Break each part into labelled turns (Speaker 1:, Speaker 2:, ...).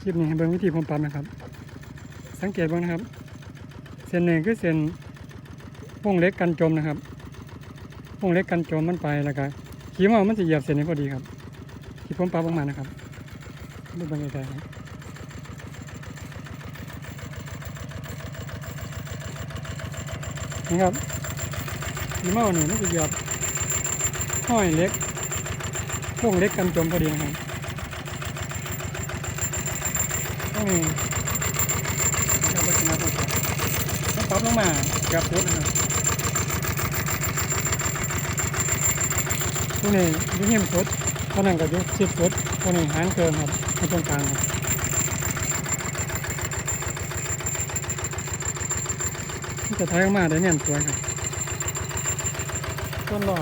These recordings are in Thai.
Speaker 1: คลิปนี้เบิ่งวิธีผมปั๊มนะครับ สังเกตบ้างนะครับ เส้นหนึ่งคือเส้นวงเล็กกันจมนะครับวงเล็กกันจมมันไปแล้วก็ขีมเอามันจะเหยียบเส้นนี้พอดีครับ ที่ผมปั๊มออกมานะครับดูเบางไกลๆครับนี่ครับขีมเอาเนี่ยมันจะเหยียบห้อยเล็กวงเล็กกันจมพอดีนะครับ ต้องนี่นะครับวัฒนธรรมต้องปรับลงมากับพุทนะครับตัวนี้ยุ่งเหี่ยมสุดเท่านั้นก็ยุ่งชิดสุดตัวนี้หางเกินครับในตรงกลางครับจะท้ายออกมาได้เนี่ยสวยครับต้นหล่อ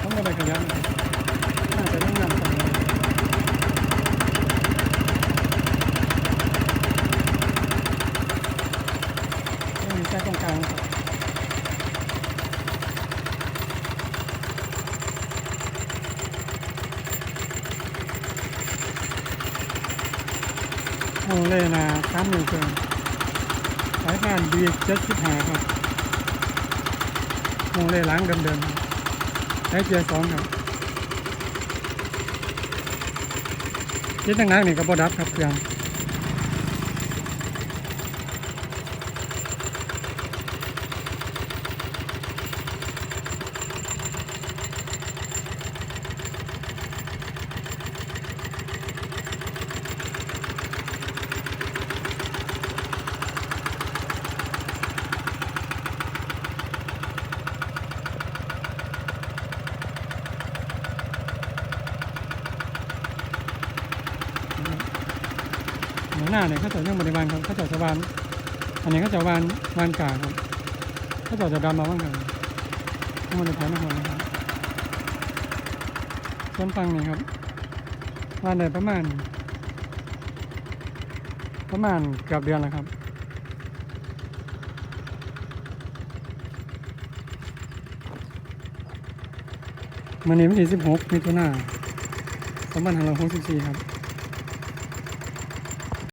Speaker 1: ทั้งหมดเลยขยันครับาจะต้องนำต่อมาต้องมีแค่ตรงกลางครับ ทองเลนาสามหนึ่งเกินสายพานดีเจ็ดสิบห้าครับมองเลล้างเดิมๆใช้เกียร์สองครับคิดนักนี่ก็บอดับครับเครื่อง หน้าเนี่ยเขาจะยังบริวารครับเขาจะสวานอันนี้เขาจะวานวานกาครับเขาจะจะดำมาบ้างครับทั้งหมดในแผนทั้งหมดนะครับส่วนฟังนี่ครับวานได้ประมาณ ประมาณเกือบเดือนแล้วครับมันนี้วันที่16มิถุนายน2564ครับ